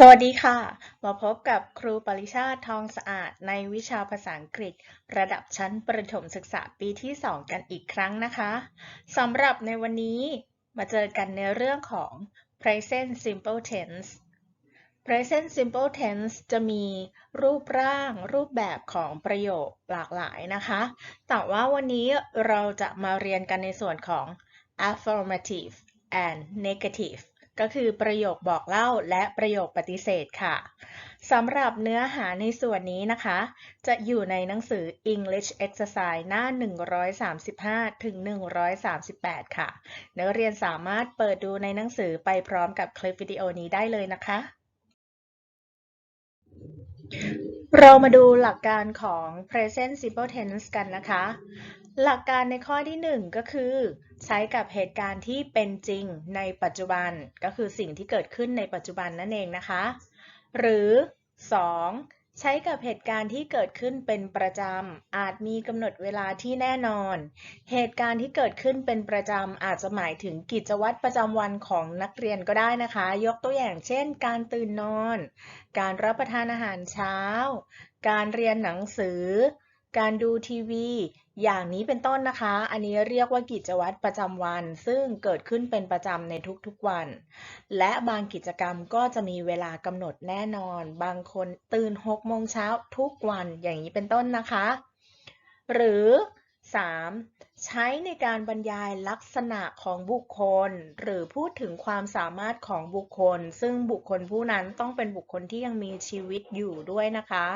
สวัสดีค่ะ มาพบกับครูปริชาติทองสะอาดในวิชาภาษาอังกฤษ ระดับชั้นประถมศึกษาปีที่ 2 กันอีกครั้งนะคะสำหรับในวันนี้มาเจอกันในเรื่องของ present simple tense present simple tense จะมีรูปร่างรูปแบบของประโยคหลากหลายนะคะ แต่ว่าวันนี้เราจะมาเรียนกันในส่วนของ affirmative and negative ก็คือประโยคบอกเล่าและประโยคปฏิเสธค่ะสำหรับเนื้อหาในส่วนนี้นะคะ จะอยู่ในหนังสือ English Exercise หน้า 135 ถึง 138 ค่ะ นักเรียนสามารถเปิดดูในหนังสือไปพร้อมกับคลิปวิดีโอนี้ได้เลยนะคะ เรามาดูหลักการของ present simple tense กันนะคะ หลักการในข้อที่ 1 ก็คือ ใช้กับเหตุการณ์ที่เป็นจริงในปัจจุบันก็คือสิ่งที่เกิดขึ้นในปัจจุบันนั่นเองนะคะ หรือ 2. ใช้กับเหตุการณ์ที่เกิดขึ้นเป็นประจำ อาจมีกำหนดเวลาที่แน่นอน เหตุการณ์ที่เกิดขึ้นเป็นประจำ อาจจะหมายถึงกิจวัตรประจำวันของนักเรียนก็ได้นะคะ ยกตัวอย่างเช่น การตื่นนอน การรับประทานอาหารเช้า การเรียนหนังสือ การดูทีวี อย่างนี้เป็นต้นนะคะ อันนี้เรียกว่ากิจวัตรประจำวัน ซึ่งเกิดขึ้นเป็นประจำในทุกๆวัน และบางกิจกรรมก็จะมีเวลากำหนดแน่นอน บางคนตื่น6โมงเช้าทุกวัน อย่างนี้เป็นต้นนะคะ หรือ 3. ใช้ในการบรรยายลักษณะของบุคคล หรือพูดถึงความสามารถของบุคคล ซึ่งบุคคลผู้นั้นต้องเป็นบุคคลที่ยังมีชีวิตอยู่ด้วยนะคะ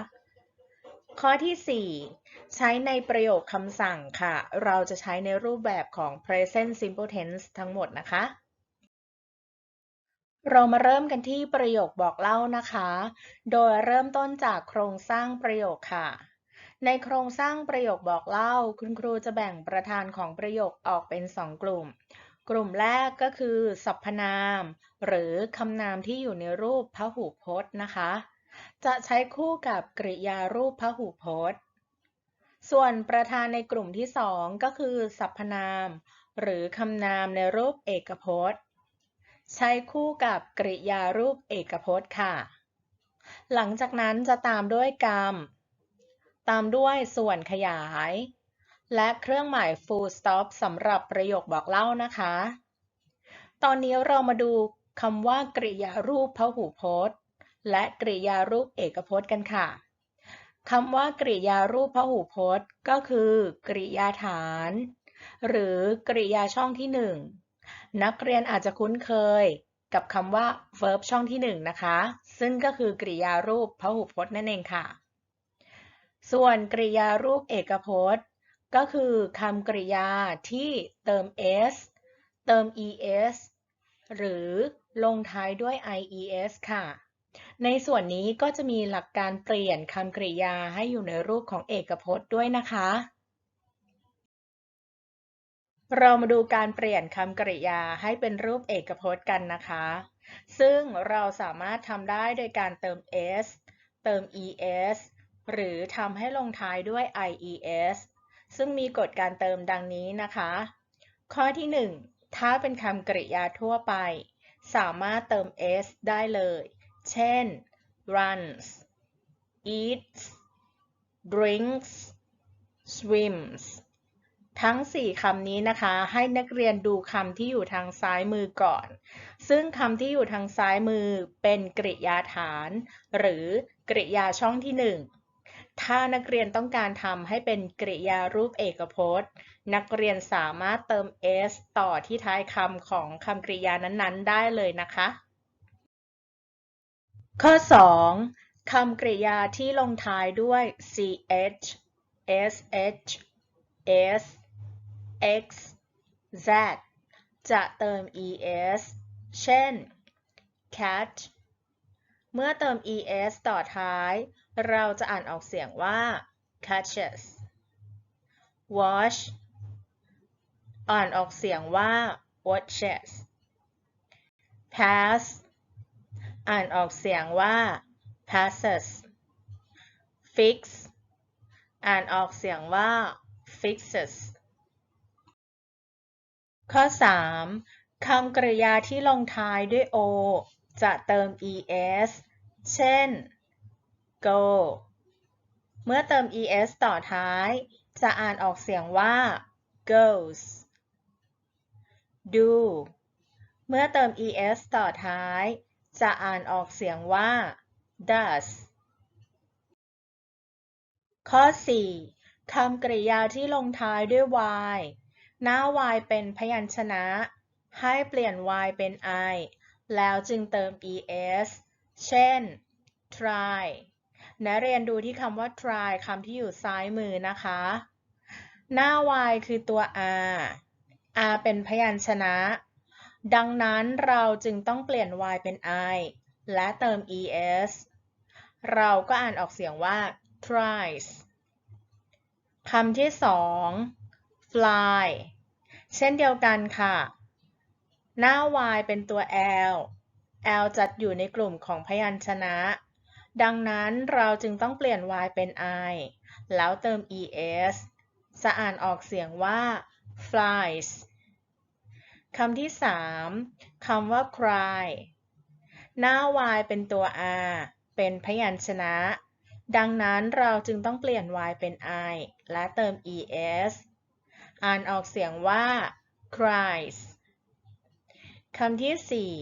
ข้อที่ 4 ใช้ในประโยคคำสั่งค่ะ เราจะใช้ในรูปแบบของ present simple tense ทั้งหมดนะคะ เรามาเริ่มกันที่ประโยคบอกเล่านะคะ โดยเริ่มต้นจากโครงสร้างประโยคค่ะ ในโครงสร้างประโยคบอกเล่า คุณครูจะแบ่งประธานของประโยคออกเป็น 2 กลุ่ม กลุ่มแรกก็คือสรรพนาม หรือคำนามที่อยู่ในรูปพหูพจน์นะคะ จะใช้คู่กับกริยารูปพหูพจน์ ส่วนประธานในกลุ่มที่2ก็คือสรรพนาม หรือคำนามในรูปเอกพจน์ ใช้คู่กับกริยารูปเอกพจน์ค่ะ หลังจากนั้นจะตามด้วยกรรม ตามด้วยส่วนขยาย และเครื่องหมาย full stop สำหรับประโยคบอกเล่านะคะ ตอนนี้เรามาดูคำว่ากริยารูปพหูพจน์ และกริยารูปเอกพจน์กันค่ะคำว่ากริยารูปพหูพจน์ ก็คือกริยาฐาน หรือกริยาช่องที่ 1 นักเรียนอาจจะคุ้นเคยกับคำว่า verb ช่องที่ 1 นะคะ ซึ่งก็คือกริยารูปพหูพจน์นั่นเองค่ะ ส่วนกริยารูปเอกพจน์ ก็คือคำกริยาที่เติม s เติม es หรือลงท้ายด้วย ies ค่ะ ในส่วนนี้ก็จะมีหลักการเปลี่ยนคำกริยาให้อยู่ในรูปของเอกพจน์ด้วยนะคะ เรามาดูการเปลี่ยนคำกริยาให้เป็นรูปเอกพจน์กันนะคะ ซึ่งเราสามารถทำได้โดยการเติม s เติม es หรือทำให้ลงท้ายด้วย ies ซึ่งมีกฎการเติมดังนี้นะคะ ข้อที่ 1 ถ้าเป็นคำกริยาทั่วไป สามารถเติม s ได้เลย เช่น runs eats drinks swims ทั้ง 4คำนี้นะคะ ให้นักเรียนดูคำที่อยู่ทางซ้ายมือก่อน ซึ่งคำที่อยู่ทางซ้ายมือเป็นกริยาฐาน หรือกริยาช่องที่ 1 ถ้านักเรียนต้องการทำให้เป็นกริยารูปเอกพจน์ นักเรียนสามารถเติม s ต่อที่ท้ายคำของคำกริยานั้นๆ ได้เลยนะคะ ข้อ 2 คำกริยาที่ลงท้ายด้วย ch sh s x z จะเติม es เช่น cat เมื่อเติม es ต่อท้าย เราจะอ่านออกเสียงว่า catches watch อ่านออกเสียงว่า watches pass อ่านออกเสียงว่า passes fix อ่านออกเสียงว่า fixes ข้อ 3 คำกริยาที่ลงท้ายด้วย o จะเติม es เช่น go เมื่อเติม es ต่อท้าย จะอ่านออกเสียงว่า goes do เมื่อเติม es ต่อท้าย จะอ่านออกเสียงว่า does ข้อ 4 คำกริยาที่ลงท้ายด้วย y หน้า y เป็นพยัญชนะ ให้เปลี่ยน y เป็น i แล้วจึงเติม es เช่น try นักเรียนดูที่คำว่า try คำที่อยู่ซ้ายมือนะคะ หน้า y คือตัว r r เป็นพยัญชนะ ดังนั้นเราจึงต้องเปลี่ยน y เป็น i และเติม es เราก็อ่านออกเสียงว่า tries คำที่สอง fly เช่นเดียวกันค่ะ หน้า y เป็นตัว l l จัดอยู่ในกลุ่มของพยัญชนะ ดังนั้นเราจึงต้องเปลี่ยน y เป็น i แล้วเติม es จะอ่านออกเสียงว่า flies คำที่สามคำว่า cry หน้า y เป็นตัว r เป็นพยัญชนะ ดังนั้นเราจึงต้องเปลี่ยน y เป็น i และเติม es อ่านออกเสียงว่า cries คำที่สี่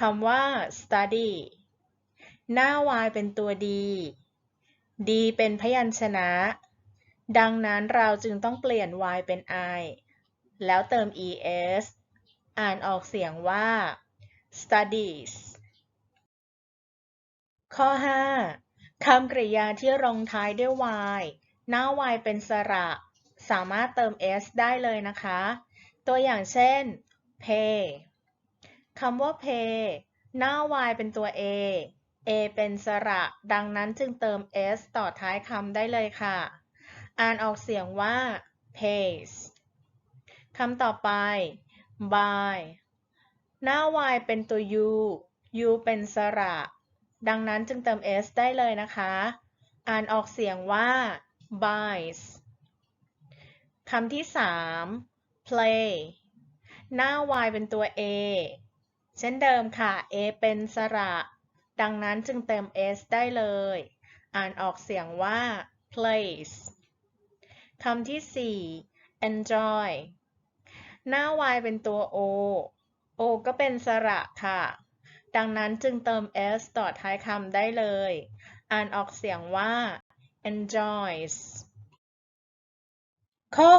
คำว่า study หน้า y เป็นตัว d d เป็นพยัญชนะ ดังนั้นเราจึงต้องเปลี่ยน y เป็น i แล้วเติม es อ่านออกเสียงว่า studies ข้อ 5 คำกริยาที่ลงท้ายด้วย y หน้า y เป็นสระ สามารถเติม s ได้เลยนะคะ ตัวอย่างเช่น pay คำว่า pay หน้า y เป็นตัว a a เป็นสระ ดังนั้นจึงเติม s ต่อท้ายคำได้เลยค่ะ อ่านออกเสียงว่า pays คำต่อไป by หน้า y เป็นตัว u u เป็นสระ ดังนั้นจึงเติม s ได้เลยนะคะ อ่านออกเสียงว่า buys คำที่ 3 play หน้า y เป็นตัว a เช่นเดิมค่ะ a เป็นสระ ดังนั้นจึงเติม s ได้เลย อ่านออกเสียงว่า plays คำที่ 4 enjoy หน้า y เป็นตัว o o ก็เป็นสระค่ะ ดังนั้นจึงเติม s ต่อท้ายคำได้เลย อ่านออกเสียงว่า enjoys ข้อ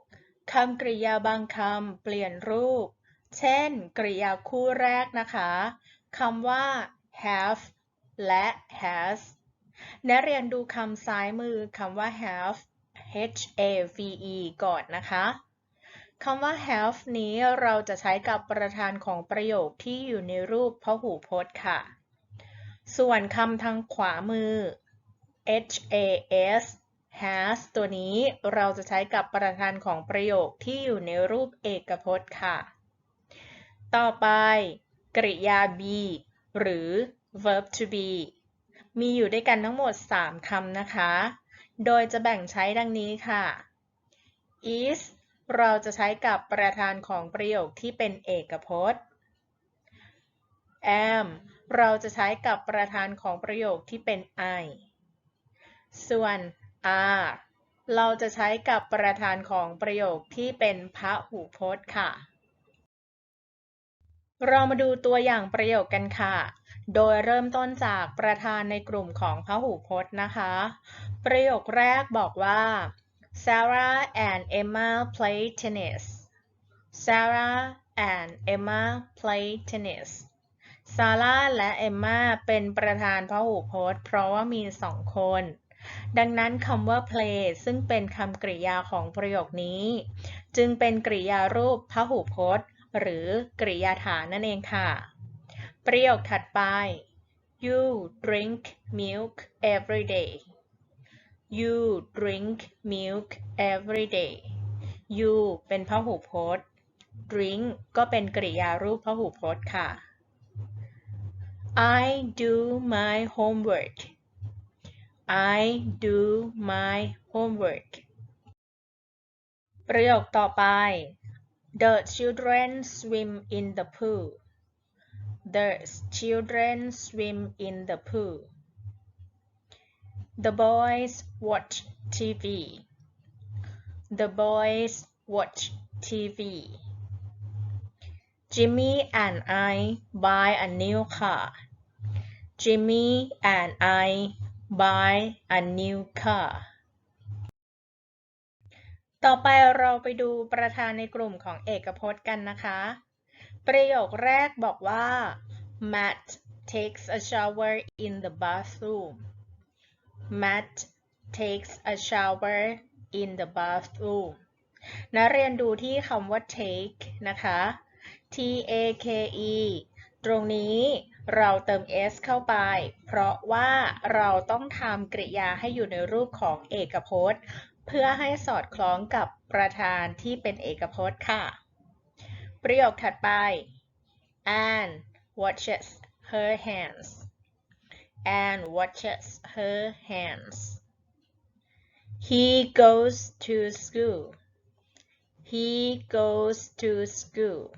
6 คำกริยาบางคำเปลี่ยนรูป เช่น กริยาคู่แรกนะคะคำว่า have และ has นักเรียนดูคำซ้ายมือคำว่า have h a v e ก่อนนะคะ คำว่า have นี้เราจะใช้กับประธานของประโยคที่อยู่ในรูปพหูพจน์ค่ะ ส่วนคำทางขวามือ h a s has ตัวนี้เราจะใช้กับประธานของประโยคที่อยู่ในรูปเอกพจน์ค่ะ ต่อไป กริยา be หรือ verb to be มีอยู่ด้วยกันทั้งหมด 3คำนะคะ โดยจะแบ่งใช้ดังนี้ค่ะ is เราจะใช้กับประธานของประโยคที่เป็นเอกพจน์ am เราจะใช้กับประธานของประโยคที่เป็น I ส่วน are เราจะใช้กับประธานของประโยคที่เป็นพหูพจน์ค่ะ เรามาดูตัวอย่างประโยคกันค่ะ โดยเริ่มต้นจากประธานในกลุ่มของพหูพจน์นะคะ ประโยคแรกบอกว่า Sarah and Emma play tennis Sarah and Emma play tennis ซาร่าและเอมมาเป็นประธานพหูพจน์ เพราะว่ามีสองคน ดังนั้นคำว่า play ซึ่งเป็นคำกริยาของประโยคนี้ จึงเป็นกริยารูปพหูพจน์ หรือกริยาฐานนั่นเองค่ะ ประโยคถัดไป you drink milk every day you drink milk every day you เป็นพหูพจน์ drink ก็เป็นกริยารูปพหูพจน์ค่ะ I do my homework I do my homework ประโยคต่อไป The children swim in the pool The children swim in the pool. The boys watch TV. The boys watch TV. Jimmy and I buy a new car. Jimmy and I buy a new car. ต่อไปเราไปดูประธานในกลุ่มของเอกพจน์กันนะคะ ประโยคแรกบอกว่า Matt takes a shower in the bathroom Matt takes a shower in the bathroom นักเรียนดูที่คำว่า take นะคะ T A K E ตรงนี้เราเติม s เข้าไป เพราะว่าเราต้องทำกริยาให้อยู่ในรูปของเอกพจน์ เพื่อให้สอดคล้องกับประธานที่เป็นเอกพจน์ค่ะ ประโยคถัดไป Anne washes her hands Anne washes her hands He goes to school He goes to school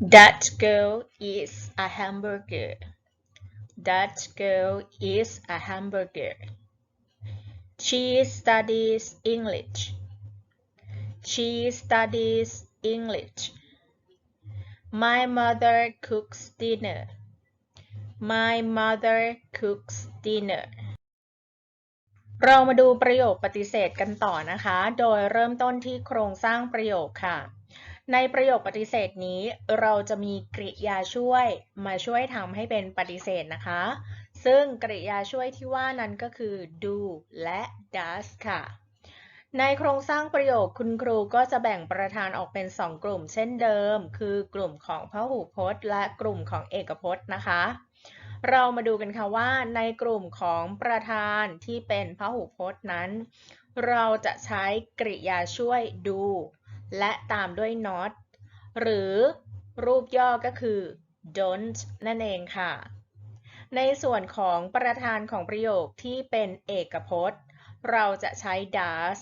That girl is a hamburger That girl is a hamburger She studies English. She studies English. My mother cooks dinner. My mother cooks dinner. เรามาดูประโยคปฏิเสธกันต่อนะคะ โดยเริ่มต้นที่โครงสร้างประโยคค่ะ ในประโยคปฏิเสธนี้ เราจะมีกริยาช่วยมาช่วยทำให้เป็นปฏิเสธนะคะ ซึ่งกริยาช่วยที่ว่านั้นก็คือ do และ does ค่ะ ในโครงสร้างประโยคคุณครูก็จะแบ่งประธานออกเป็น 2 กลุ่มเช่นเดิม คือกลุ่มของพหูพจน์ และกลุ่มของเอกพจน์นะคะ เรามาดูกันค่ะว่าในกลุ่มของประธานที่เป็นพหูพจน์นั้น เราจะใช้กริยาช่วย do และตามด้วย not หรือรูปย่อก็คือ don't นั่นเองค่ะ ในส่วนของประธานของประโยคที่เป็นเอกพจน์ เราจะใช้ does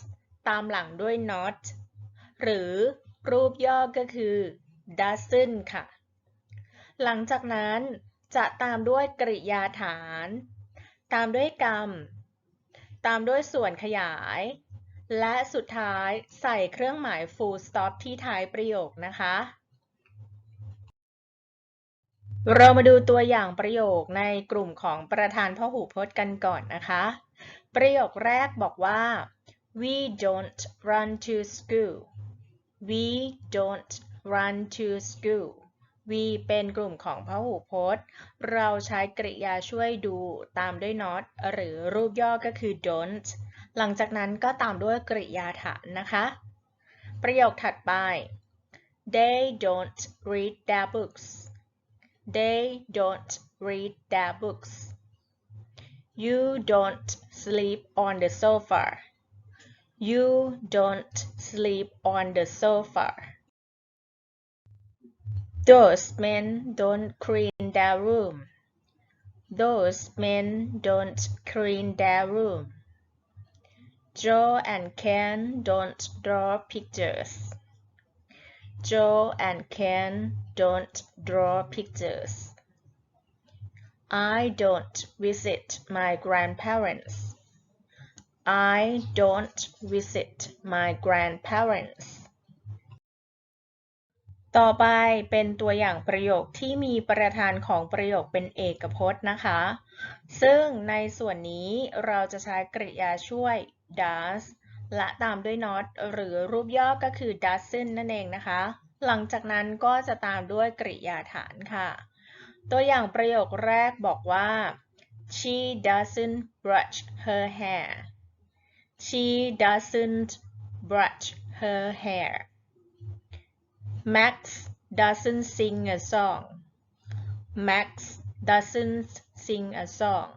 ตามหลังด้วย not หรือรูปย่อก็คือ doesn't ค่ะ หลังจากนั้น จะตามด้วยกริยาฐาน ตามด้วยกรรม ตามด้วยส่วนขยาย และสุดท้ายใส่เครื่องหมาย full stop ที่ท้ายประโยคนะคะ เรามาดูตัวอย่างประโยคในกลุ่มของประธานพหูพจน์กันก่อนนะคะ ประโยคแรกบอกว่า we don't run to school we don't run to school we เป็นกลุ่มของพหูพจน์ เราใช้กริยาช่วยดูตามด้วย not หรือรูปย่อก็คือ don't หลังจากนั้นก็ตามด้วยกริยาฐานนะคะ ประโยคถัดไป they don't read their books they don't read their books you don't sleep on the sofa you don't sleep on the sofa those men don't clean their room those men don't clean their room Joe and Ken don't draw pictures. Joe and Ken don't draw pictures. I don't visit my grandparents. I don't visit my grandparents. ต่อไปเป็นตัวอย่างประโยคที่มีประธานของประโยคเป็นเอกพจน์นะคะ ซึ่งในส่วนนี้เราจะใช้กริยาช่วย does และตามด้วย not หรือรูปย่อก็คือ doesn't นั่นเองนะคะ หลังจากนั้นก็จะตามด้วยกริยาฐานค่ะ ตัวอย่างประโยคแรกบอกว่า she doesn't brush her hair she doesn't brush her hair Max doesn't sing a song Max doesn't sing a song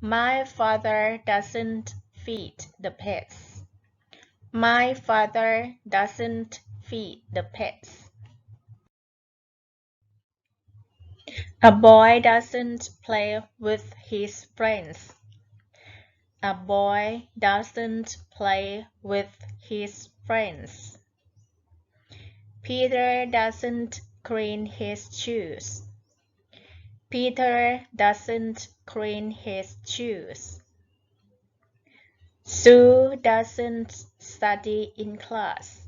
My father doesn't feed the pets. My father doesn't feed the pets. A boy doesn't play with his friends. A boy doesn't play with his friends. Peter doesn't clean his shoes. Peter doesn't clean his shoes. Sue doesn't study in class.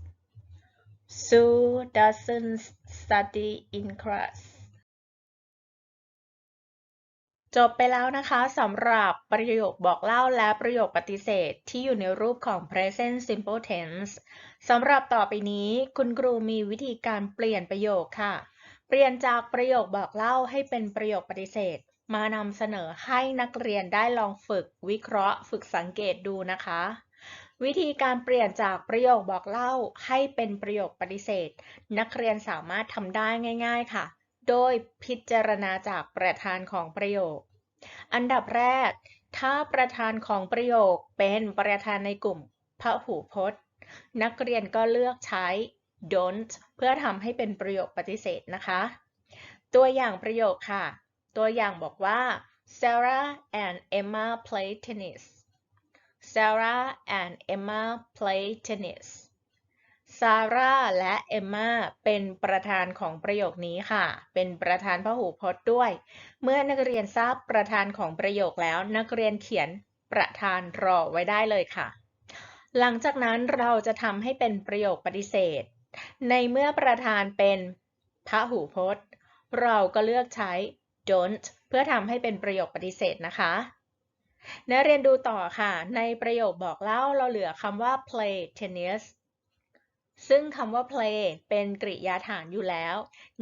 Sue doesn't study in class จบไปแล้วนะคะสำหรับประโยคบอกเล่าและประโยคปฏิเสธที่อยู่ในรูปของ present simple tense สำหรับต่อไปนี้คุณครูมีวิธีการเปลี่ยนประโยคค่ะ เปลี่ยนจากประโยคบอกเล่าให้เป็นประโยคปฏิเสธ มานำเสนอให้นักเรียนได้ลองฝึกวิเคราะห์ ฝึกสังเกตดูนะคะ วิธีการเปลี่ยนจากประโยคบอกเล่าให้เป็นประโยคปฏิเสธ นักเรียนสามารถทำได้ง่าย ๆ ค่ะ โดยพิจารณาจากประธานของประโยค อันดับแรก ถ้าประธานของประโยคเป็นประธานในกลุ่มพหูพจน์ นักเรียนก็เลือกใช้ don't เพื่อทำให้เป็นประโยคปฏิเสธนะคะ ตัวอย่างประโยคค่ะ ตัวอย่างบอกว่า Sarah and Emma play tennis Sarah and Emma play tennis ซาร่าและเอมมาเป็นประธานของประโยคนี้ค่ะ เป็นประธานพหูพจน์ด้วย เมื่อนักเรียนทราบประธานของประโยคแล้ว นักเรียนเขียนประธานรอไว้ได้เลยค่ะ หลังจากนั้นเราจะทำให้เป็นประโยคปฏิเสธ ในเมื่อประธานเป็นพหูพจน์ เราก็เลือกใช้ don't เพื่อทำให้เป็นประโยคปฏิเสธนะคะนักเรียนดูต่อค่ะ ในประโยคบอกเล่าเราเหลือคำว่า play tennis ซึ่งคำว่า play เป็นกริยาฐานอยู่แล้ว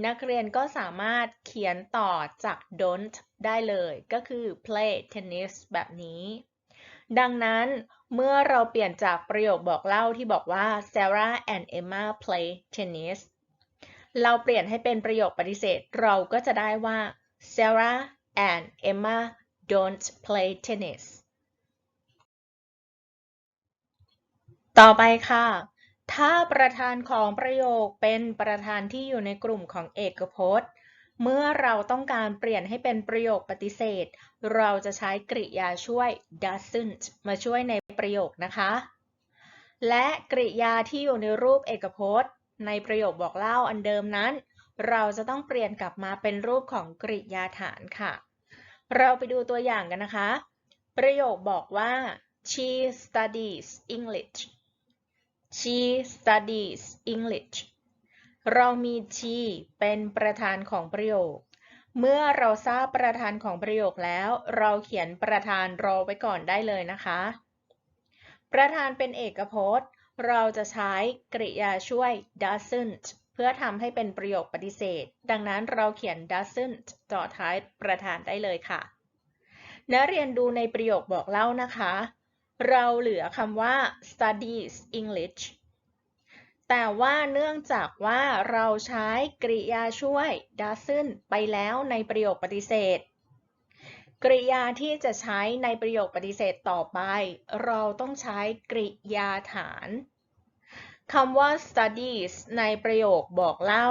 นักเรียนก็สามารถเขียนต่อจาก don't ได้เลย ก็คือ play tennis แบบนี้ ดังนั้นเมื่อเราเปลี่ยนจากประโยคบอกเล่าที่บอกว่า Sarah and Emma play tennis เราเปลี่ยนให้เป็นประโยคปฏิเสธ เราก็จะได้ว่า Sarah and Emma don't play tennis ต่อไปค่ะ ถ้าประธานของประโยคเป็นประธานที่อยู่ในกลุ่มของเอกพจน์ เมื่อเราต้องการเปลี่ยนให้เป็นประโยคปฏิเสธ เราจะใช้กริยาช่วย doesn't มาช่วยในประโยคนะคะ และกริยาที่อยู่ในรูปเอกพจน์ ในประโยคบอกเล่าอันเดิมนั้น เราจะต้องเปลี่ยนกลับมาเป็นรูปของกริยาฐานค่ะ เราไปดูตัวอย่างกันนะคะ ประโยคบอกว่า she studies English she studies English เรามี she เป็นประธานของประโยค เมื่อเราทราบประธานของประโยคแล้ว เราเขียนประธานรอไว้ก่อนได้เลยนะคะ ประธานเป็นเอกพจน์ เราจะใช้กริยาช่วย doesn't เพื่อทำให้เป็นประโยคปฏิเสธ ดังนั้นเราเขียน doesn't ต่อท้ายประธานได้เลยค่ะนักเรียนดูในประโยคบอกเล่านะคะ เราเหลือคำว่า studies English แต่ว่าเนื่องจากว่าเราใช้กริยาช่วย doesn't ไปแล้วในประโยคปฏิเสธ กริยาที่จะใช้ในประโยคปฏิเสธต่อไป เราต้องใช้กริยาฐานคำว่า studies ในประโยคบอกเล่า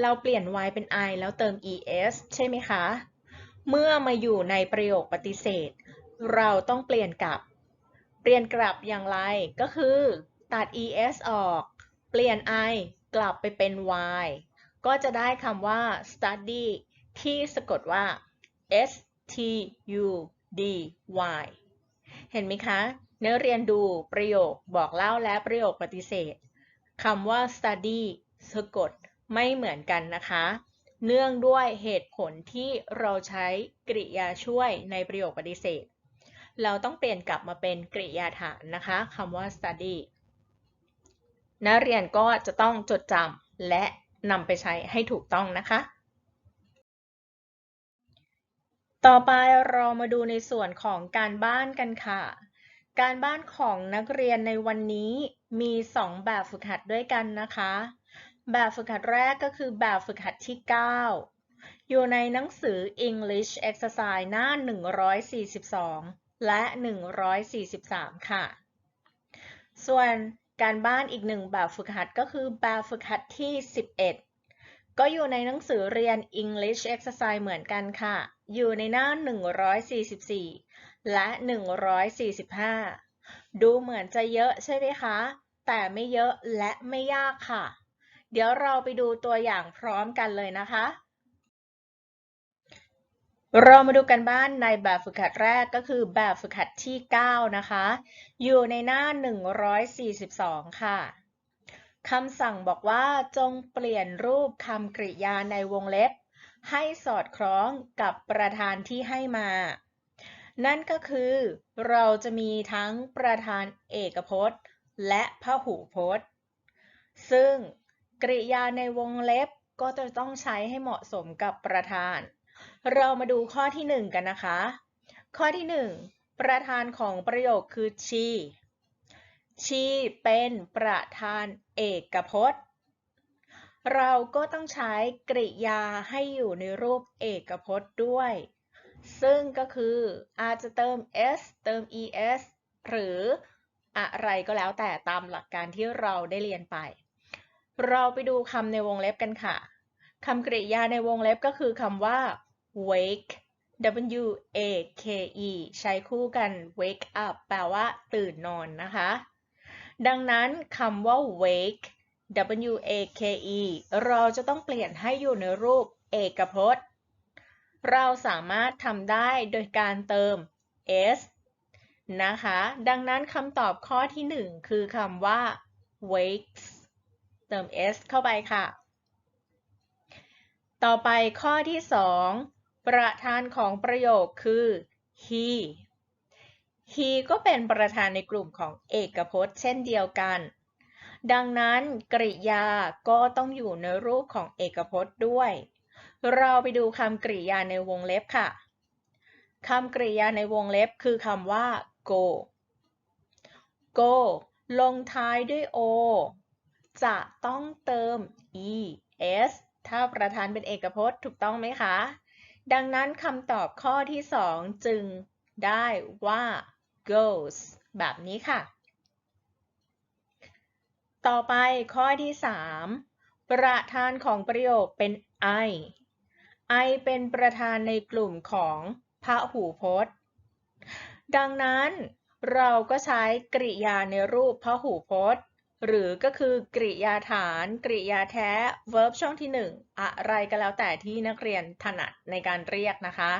เราเปลี่ยน y เป็น i แล้วเติม es ใช่ไหมคะ เมื่อมาอยู่ในประโยคปฏิเสธ เราต้องเปลี่ยนกับ เปลี่ยนกลับอย่างไรก็คือตัด es ออก เปลี่ยน i กลับไปเป็น y ก็จะได้คำว่า study ที่สะกดว่า s t u d y เห็นไหมคะ เนื้อเรียนดูประโยคบอกเล่าและประโยคปฏิเสธคำว่า study สะกดไม่เหมือนกันนะคะ เนื่องด้วยเหตุผลที่เราใช้กริยาช่วยในประโยคปฏิเสธ เราต้องเปลี่ยนกลับมาเป็นกริยาฐานนะคะคำว่า study นักเรียนก็จะต้องจดจำและนำไปใช้ให้ถูกต้องนะคะ ต่อไปเรามาดูในส่วนของการบ้านกันค่ะ การบ้านของนักเรียนในวันนี้มี 2 แบบฝึกหัดด้วยกันนะคะ แบบฝึกหัดแรกก็คือแบบฝึกหัดที่ 9 อยู่ในหนังสือ English Exercise หน้า 142 และ 143 ค่ะ ส่วนการบ้านอีกหนึ่งแบบฝึกหัดก็คือแบบฝึกหัดที่ 11 ก็อยู่ในหนังสือเรียน English Exercise เหมือนกันค่ะ อยู่ในหน้า 144 และ 145 ดูเหมือนจะเยอะใช่ไหมคะ แต่ไม่เยอะและไม่ยากค่ะ เดี๋ยวเราไปดูตัวอย่างพร้อมกันเลยนะคะ เรามาดูกันบ้านในแบบฝึกหัดแรกก็คือแบบฝึกหัดที่ 9 นะคะ อยู่ในหน้า 142 ค่ะคำสั่งบอกว่าจงเปลี่ยนรูปคำกริยาในวงเล็บ ให้สอดคล้องกับประธานที่ให้มา นั่นก็คือ เราจะมีทั้งประธานเอกพจน์ และพหูพจน์ ซึ่งกริยาในวงเล็บก็จะต้องใช้ให้เหมาะสมกับประธาน เรามาดูข้อที่ 1 กันนะคะ ข้อที่ 1 ประธานของประโยคคือ she she เป็นประธานเอกพจน์ เราก็ต้องใช้กริยาให้อยู่ในรูปเอกพจน์ด้วย ซึ่งก็คืออาจจะเติม s เติม es หรืออะไรก็แล้วแต่ตามหลักการที่เราได้เรียนไป เราไปดูคำในวงเล็บกันค่ะคำกริยาในวงเล็บก็คือคำว่า wake w a k e ใช้คู่กัน wake up แปลว่าตื่นนอนนะคะ ดังนั้นคำว่า wake w a k e เราจะต้องเปลี่ยนให้อยู่ในรูปเอกพจน์ เราสามารถทำได้โดยการเติม s นะคะ ดังนั้นคำตอบข้อที่ 1 คือคำว่า wakes เติม s เข้าไปค่ะ ต่อไปข้อที่ 2 ประธานของประโยคคือ he he ก็เป็นประธานในกลุ่มของเอกพจน์ เช่นเดียวกัน ดังนั้นกริยาก็ต้องอยู่ในรูปของเอกพจน์ด้วย เราไปดูคำกริยาในวงเล็บค่ะคำกริยาในวงเล็บคือคำว่า go go ลงท้ายด้วย o จะต้องเติม es ถ้าประธานเป็นเอกพจน์ถูกต้องไหมคะ ดังนั้นคำตอบข้อที่ 2 จึงได้ว่า goes แบบนี้ค่ะ ต่อไปข้อที่ 3 ประธานของประโยคเป็น I I เป็นประธานในกลุ่มของพระหูพจน์ ดังนั้นเราก็ใช้กริยาในรูปพหูพจน์ หรือก็คือกริยาฐาน กริยาแท้ verb ช่องที่ 1 อะไรก็แล้วแต่ที่นักเรียนถนัดในการเรียกนะคะ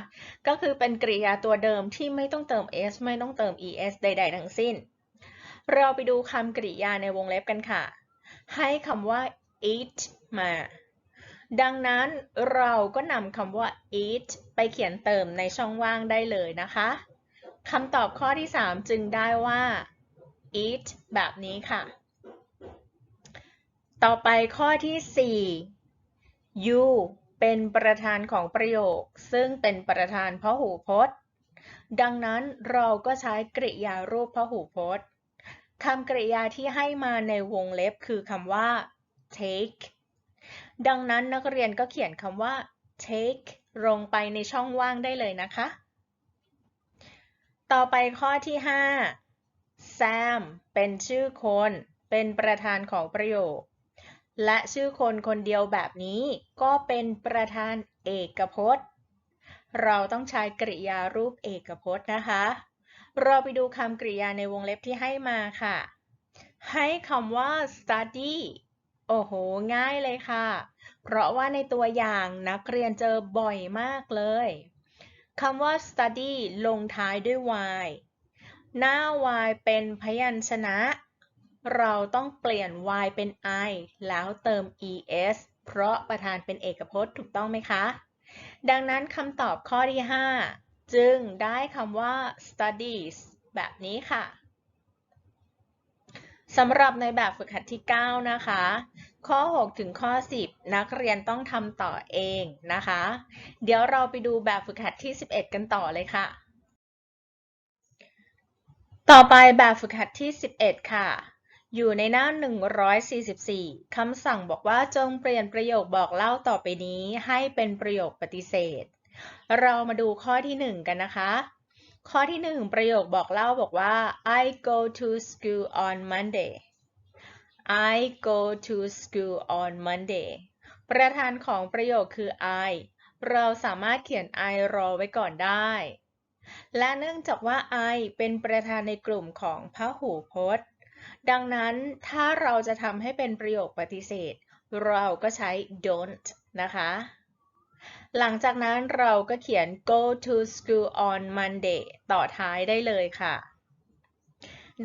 ก็คือเป็นกริยาตัวเดิมที่ไม่ต้องเติม s ไม่ต้องเติม es ใด ๆ ทั้งสิ้น เราไปดูคำกริยาในวงเล็บกันค่ะ ให้คำว่า eat มา ดังนั้นเราก็นำคำว่า eat ไปเขียนเติมในช่องว่างได้เลยนะคะคำตอบข้อที่ 3 จึงได้ว่า eat แบบนี้ค่ะ ต่อไปข้อที่ 4 you เป็นประธานของประโยค ซึ่งเป็นประธานพหูพจน์ ดังนั้นเราก็ใช้กริยารูปพหูพจน์คำกริยาที่ให้มาในวงเล็บคือคำว่า take ดังนั้นนักเรียนก็เขียนคำว่า take ลงไปในช่องว่างได้เลยนะคะ ต่อไปข้อที่ 5 Sam เป็นชื่อคน เป็นประธานของประโยค และชื่อคนคนเดียวแบบนี้ก็เป็นประธานเอกพจน์ เราต้องใช้กริยารูปเอกพจน์นะคะ เราไปดูคำกริยาในวงเล็บที่ให้มาค่ะ ให้คำว่า study โอ้โห ง่ายเลยค่ะ เพราะว่าในตัวอย่างนักเรียนเจอบ่อยมากเลย คำว่า study ลงท้ายด้วย y หน้า y เป็นพยัญชนะ เราต้องเปลี่ยน y เป็น i แล้วเติม es เพราะประธานเป็นเอกพจน์ถูกต้องไหมคะ ดังนั้นคำตอบข้อที่ 5 จึงได้คำว่า studies แบบนี้ค่ะสำหรับในแบบฝึกหัดที่ 9 นะคะ ข้อ 6 ถึงข้อ 10 นักเรียนต้องทำต่อเองนะคะ เดี๋ยวเราไปดูแบบฝึกหัดที่ 11 กันต่อเลยค่ะ ต่อไปแบบฝึกหัดที่ 11 ค่ะ อยู่ในหน้า 144 คำสั่งบอกว่าจงเปลี่ยนประโยคบอกเล่าต่อไปนี้ให้เป็นประโยคปฏิเสธ เรามาดูข้อที่ 1 กันนะคะ ข้อที่ 1 ประโยคบอกเล่าบอกว่า I go to school on Monday I go to school on Monday ประธานของประโยคคือ I เราสามารถเขียน I รอไว้ก่อนได้ และเนื่องจากว่า I เป็นประธานในกลุ่มของพหูพจน์ ดังนั้นถ้าเราจะทำให้เป็นประโยคปฏิเสธ เราก็ใช้ don't นะคะ หลังจากนั้นเราก็เขียน go to school on Monday ต่อท้ายได้เลยค่ะ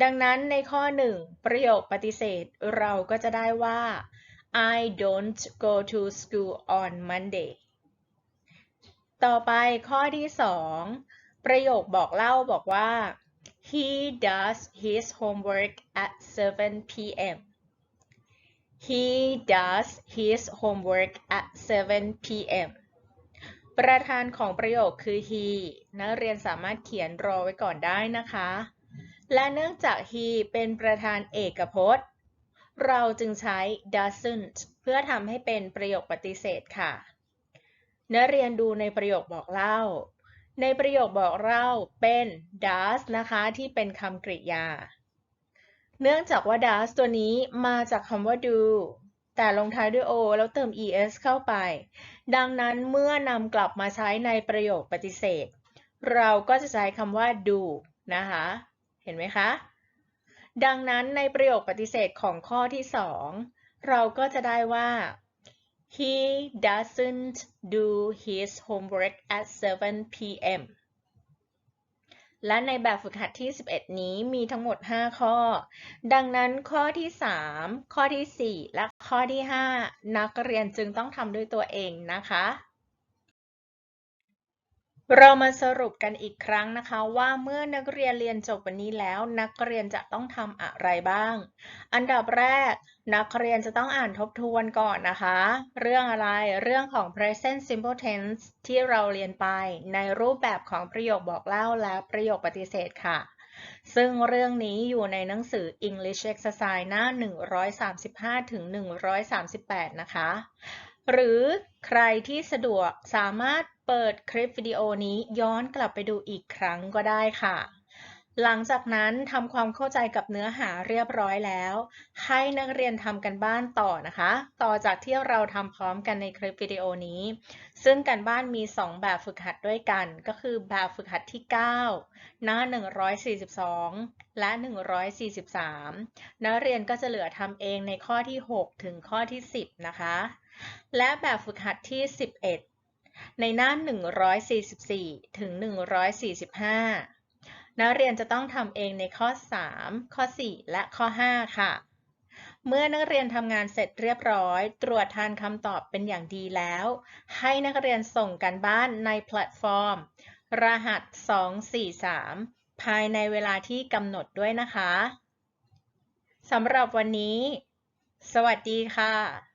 ดังนั้นในข้อ 1 ประโยคปฏิเสธเราก็จะได้ว่า I don't go to school on Monday ต่อไปข้อที่ 2 ประโยคบอกเล่าบอกว่า he does his homework at 7 p.m. he does his homework at 7 p.m. ประธานของประโยคคือ he นักเรียนสามารถเขียนรอไว้ก่อนได้นะคะ และเนื่องจาก he เป็นประธานเอกพจน์ เราจึงใช้ doesn't เพื่อทำให้เป็นประโยคปฏิเสธค่ะ นักเรียนดูในประโยคบอกเล่า ในประโยคบอกเล่าเป็น does นะคะที่เป็นคำกริยา เนื่องจากว่า does ตัวนี้มาจากคำว่า do แต่ลงท้ายด้วย o แล้วเติม es เข้าไป ดังนั้นเมื่อนำกลับมาใช้ในประโยคปฏิเสธ เราก็จะใช้คำว่า do นะคะ เห็นไหมคะ ดังนั้นในประโยคปฏิเสธของข้อที่ 2 เราก็จะได้ว่า he doesn't do his homework at 7 p.m. และในแบบฝึกหัดที่ 11 นี้มีทั้งหมด 5 ข้อ ดังนั้นข้อที่ 3 ข้อที่ 4 และข้อที่ 5 นักเรียนจึงต้องทำด้วยตัวเองนะคะ เรามาสรุปกันอีกครั้งนะคะว่าเมื่อนักเรียนเรียนจบวันนี้แล้ว นักเรียนจะต้องทำอะไรบ้าง อันดับแรก นักเรียนจะต้องอ่านทบทวนก่อนนะคะ เรื่องอะไรเรื่องของ present simple tense ที่เราเรียนไปในรูปแบบของประโยคบอกเล่าและประโยคปฏิเสธค่ะ ซึ่งเรื่องนี้อยู่ในหนังสือ English Exercise หน้า 135ถึง138 นะคะ หรือใครที่สะดวกสามารถ เปิดคลิปวิดีโอนี้ย้อนกลับไปดูอีกครั้งก็ได้ค่ะ หลังจากนั้นทำความเข้าใจกับเนื้อหาเรียบร้อยแล้ว ให้นักเรียนทำกันบ้านต่อนะคะ ต่อจากที่เราทำพร้อมกันในคลิปวิดีโอนี้ ซึ่งกันบ้านมี 2 แบบฝึกหัดด้วยกัน ก็คือแบบฝึกหัดที่ 9 หน้า 142 และ 143 นักเรียนก็จะเหลือทำเองในข้อที่ 6 ถึงข้อที่ 10 นะคะ และแบบฝึกหัดที่ 11 ในหน้า 144 ถึง 145 นักเรียนจะต้องทำเองในข้อ 3 ข้อ 4 และข้อ 5 ค่ะ เมื่อนักเรียนทำงานเสร็จเรียบร้อย ตรวจทานคำตอบเป็นอย่างดีแล้ว ให้นักเรียนส่งกันบ้านในแพลตฟอร์ม รหัส 243 ภายในเวลาที่กำหนดด้วยนะคะสำหรับวันนี้ สวัสดีค่ะ